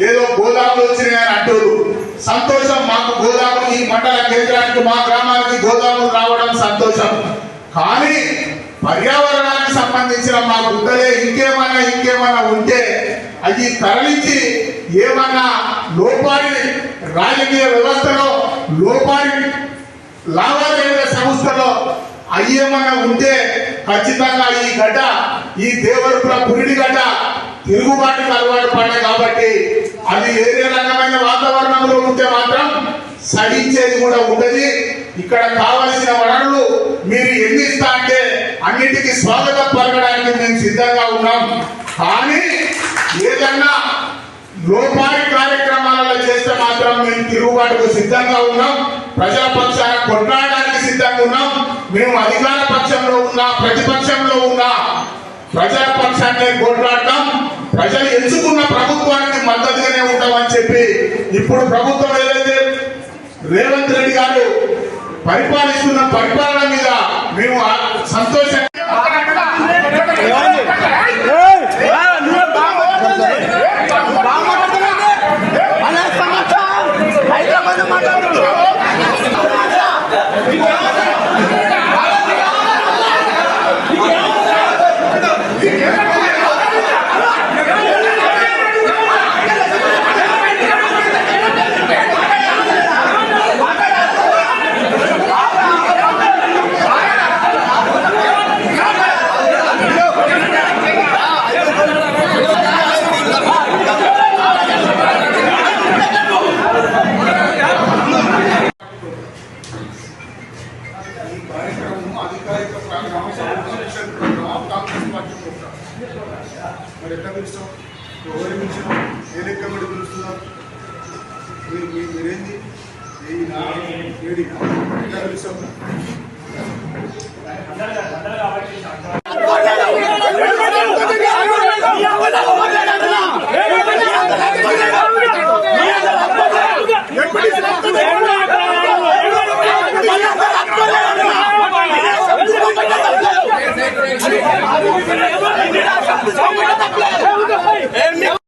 ఏదో గోదాములు వచ్చినాయని అంటారు సంతోషం మాకు గోదాము ఈ మండల కేంద్రానికి మా గ్రామానికి గోదాములు రావడం సంతోషం. కానీ పర్యావరణానికి సంబంధించిన మా గుడ్డలే ఇంకేమైనా ఇంకేమైనా ఉంటే అది తరలించి ఏమన్నా లోపాలి రాజకీయ వ్యవస్థలో లోపాలి లావాదేవీల సంస్థలో అయ్యేమన్నా ఉంటే ఖచ్చితంగా ఈ గడ్డ ఈ దేవరుకుల పురిడి గడ్డ తిరుగుబాటుకు అలవాటు పడ్డాయి కాబట్టి అది వేరే రకమైన వాతావరణంలో ఉంటే మాత్రం సహించేది కూడా ఉండదు ఇక్కడ కావలసిన వనరులు మీరు ఎన్ని ఇస్తా అంటే అన్నిటికీ స్వాగతం పలకడానికి మేము సిద్ధంగా ఉన్నాం. కానీ ఏదన్నా లోపాయి కార్యక్రమాలలో చేస్తే మాత్రం మేము తిరుగుబాటుకు సిద్ధంగా ఉన్నాం. ప్రజాపక్షాన కొట్లాడడానికి సిద్ధంగా ఉన్నాం. మేము అధికార పక్షంలో ఉన్నా ప్రతిపక్షంలో ఉన్నా ప్రజాపక్షాన్ని కొట్లాడటం ప్రజలు ఎంచుకున్న ప్రభుత్వానికి మద్దతుగానే ఉంటామని చెప్పి ఇప్పుడు ప్రభుత్వం ఏదైతే రేవంత్ రెడ్డి గారు పరిపాలిస్తున్న పరిపాలన మీద మేము ఆ సంతోషంగా అధికారిక ప్రోగ్రామ్ కాంగ్రెస్ పార్టీ ప్రోగ్రామ్ మరి ఎట్లా పిలుస్తాం ఎవరు పిలిచినాం ఏ లెక్క పెట్టి పిలుస్తున్నాం మీరు మీ- మీరేంది ఏ- ఏడి ఎట్లా పిలుస్తాం সংগ্রাম